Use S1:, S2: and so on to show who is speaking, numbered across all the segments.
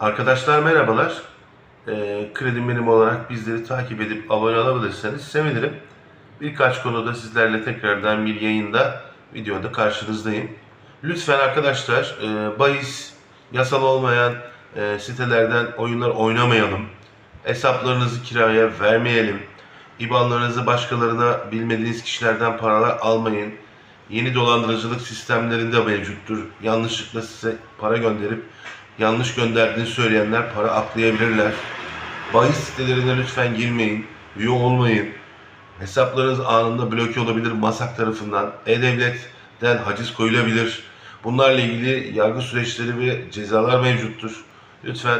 S1: Arkadaşlar merhabalar. Ee, Kredim Benim olarak bizleri takip edip abone olabilirseniz sevinirim. Birkaç konuda sizlerle tekrardan bir yayında, videoda karşınızdayım. Lütfen arkadaşlar e, bahis, yasal olmayan e, sitelerden oyunlar oynamayalım. Hesaplarınızı kiraya vermeyelim. İbanlarınızı başkalarına bilmediğiniz kişilerden paralar almayın. Yeni dolandırıcılık sistemlerinde mevcuttur. Yanlışlıkla size para gönderip yanlış gönderdiğini söyleyenler para aklayabilirler. Bahis sitelerine lütfen girmeyin. Üye olmayın. Hesaplarınız anında bloke olabilir MASAK tarafından. E-Devlet'ten haciz koyulabilir. Bunlarla ilgili yargı süreçleri ve cezalar mevcuttur. Lütfen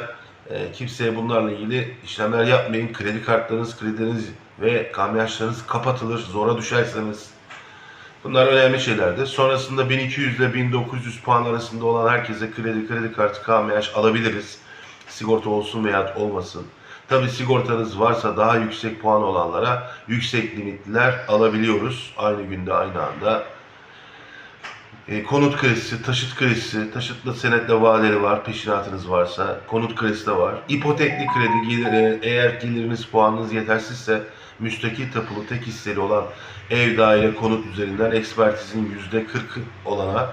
S1: e, kimseye bunlarla ilgili işlemler yapmayın. Kredi kartlarınız, kredileriniz ve kamyaçlarınız kapatılır. Zora düşerseniz. Bunlar önemli şeylerdir. Sonrasında 1200 ile 1900 puan arasında olan herkese kredi, kredi kartı, KMH alabiliriz. Sigorta olsun veya olmasın. Tabi sigortanız varsa daha yüksek puan olanlara yüksek limitler alabiliyoruz. Aynı günde aynı anda. E, konut kredisi, taşıt kredisi, taşıtlı senetle vadeli var, peşinatınız varsa, konut kredisi de var. İpotekli kredi, gelir, e, eğer geliriniz puanınız yetersizse, müstakil tapulu tek hisseli olan ev, daire, konut üzerinden ekspertizin %40'ı olana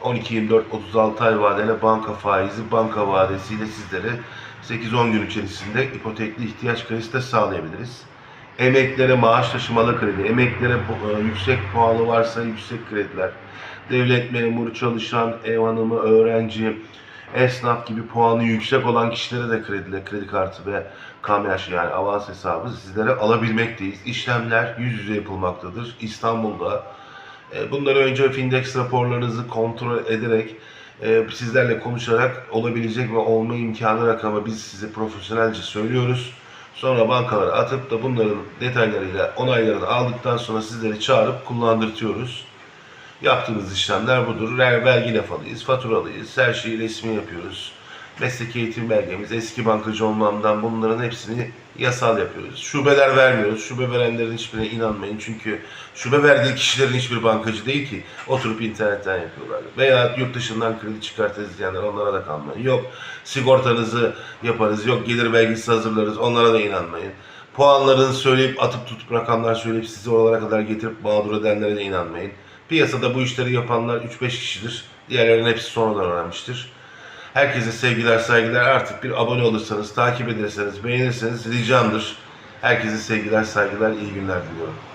S1: 12-24-36 ay vadeli banka faizi, banka vadesiyle sizlere 8-10 gün içerisinde ipotekli ihtiyaç kredisi de sağlayabiliriz. Emeklere maaş taşımalı kredi, emeklere e, yüksek puanı varsa yüksek krediler, devlet memuru, çalışan, ev hanımı, öğrenci, esnaf gibi puanı yüksek olan kişilere de kredi, kredi kartı ve KMH yani avans hesabı sizlere alabilmekteyiz. İşlemler yüz yüze yapılmaktadır. İstanbul'da e, Bunları önce Findex raporlarınızı kontrol ederek e, sizlerle konuşarak olabilecek ve olma imkanı rakamı biz size profesyonelce söylüyoruz. Sonra bankalara atıp da bunların detaylarıyla onaylarını aldıktan sonra sizleri çağırıp kullandırtıyoruz. Yaptığımız işlemler budur. Ver, vergi lafalıyız, faturalıyız, her şeyi resmi yapıyoruz. Mesleki eğitim belgemiz, eski bankacı olmamdan bunların hepsini yasal yapıyoruz. Şubeler vermiyoruz. Şube verenlerin hiçbirine inanmayın. Çünkü şube verdiği kişilerin hiçbir bankacı değil ki. Oturup internetten yapıyorlar. Veya yurt dışından kredi çıkartırız diyenler onlara da kanmayın. Yok sigortanızı yaparız, yok gelir belgesi hazırlarız onlara da inanmayın. Puanlarını söyleyip atıp tutup rakamlar söyleyip sizi oralara kadar getirip mağdur edenlere de inanmayın. Piyasada bu işleri yapanlar 3-5 kişidir. Diğerlerinin hepsi sonradan öğrenmiştir. Herkese sevgiler, saygılar. Artık bir abone olursanız, takip ederseniz, beğenirseniz ricamdır. Herkese sevgiler, saygılar, iyi günler diliyorum.